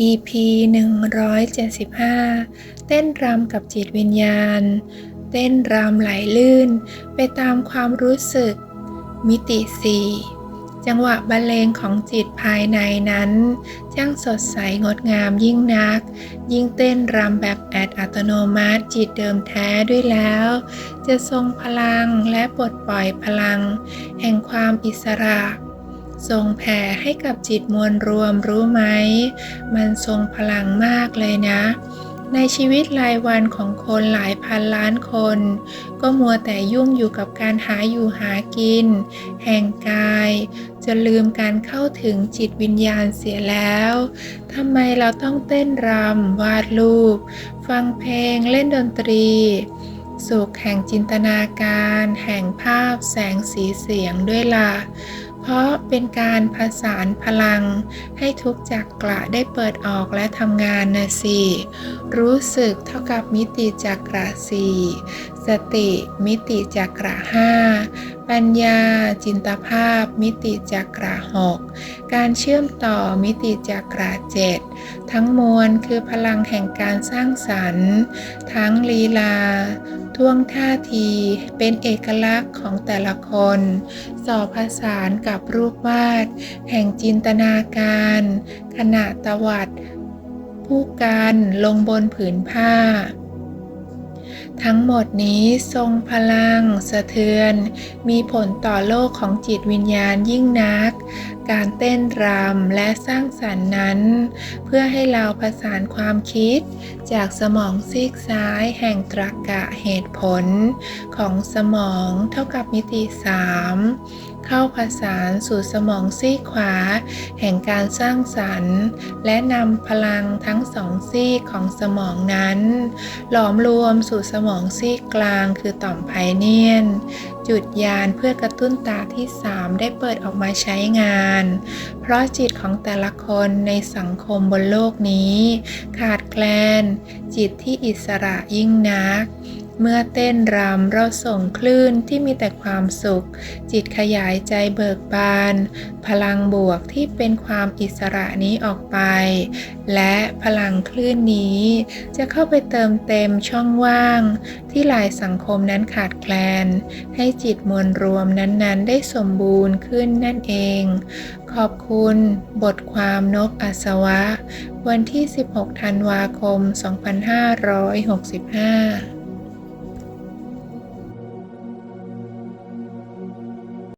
EP 175 เต้นรำกับจิตวิญญาณ เต้นรำไหลลื่น ไปตามความรู้สึก มิติสี่จังหวะบรรเลงของจิตภายในนั้นช่างสดใสงดงามยิ่งนัก ยิ่งเต้นรำแบบแอดอัตโนมัติจิตเดิมแท้ด้วยแล้ว จะทรงพลังและปลดปล่อยพลัง แห่งความอิสระ ทรงแผ่ให้กับจิตมวลรวมรู้ไหม มันทรงพลังมากเลยนะ ในชีวิตรายวันของคนหลายพันล้านคน ก็มัวแต่ยุ่งอยู่กับการหาอยู่หากิน แห่งกาย จะลืมการเข้าถึงจิตวิญญาณเสียแล้วทำไมเราต้องเต้นรำวาดรูป ฟังเพลงเล่นดนตรีสุขแห่งจินตนาการ แห่งภาพแสงสีเสียงด้วยล่ะ เพราะเป็นการผสานพลัง ให้ทุกจักกระได้เปิดออกและทำงานนะสิรู้สึกเท่ากับมิติจักระสี่สติมิติจักระห้าปัญญาจินตภาพ มิติจักระหกการเชื่อมต่อมิติจักระเจ็ด ทั้งมวลคือพลังแห่งการสร้างสรรค์ ทั้งลีลา ท่วงท่าที เป็นเอกลักษณ์ของแต่ละคน สอผสานกับรูปวาด แห่งจินตนาการ ขณะตวัด ผู้การลงบนผืนผ้า ทั้งหมดนี้ทรงพลัง สะเทือน มีผลต่อโลกของจิตวิญญาณยิ่งนัก การเต้นรำและสร้างสรรค์นั้น เพื่อให้เราผสานความคิด จากสมองซีกซ้ายแห่งตรรกะเหตุผล ของสมองเท่ากับมิติสาม เข้าผสานสู่สมองซีกขวา แห่งการสร้างสรรค์ และนำพลังทั้งสองซีกของสมองนั้น หลอมรวมสู่สมองซีกกลางคือต่อมไพเนียน จุดยานเพื่อกระตุ้นตาที่ 3 ได้เปิดออกมาใช้งาน เพราะจิตของแต่ละคนในสังคมบนโลกนี้ ขาดแคลนจิตที่อิสระยิ่งนัก เมื่อเต้นรำเราส่งคลื่นที่มีแต่ความสุข จิตขยายใจเบิกบาน พลังบวกที่เป็นความอิสระนี้ออกไป และพลังคลื่นนี้ จะเข้าไปเติมเต็มช่องว่าง ที่หลายสังคมนั้นขาดแคลน ให้จิตมวลรวมนั้นๆ ได้สมบูรณ์ขึ้นนั่นเอง ขอบคุณ บทความนกอัศวะ วันที่ 16 ธันวาคม 2565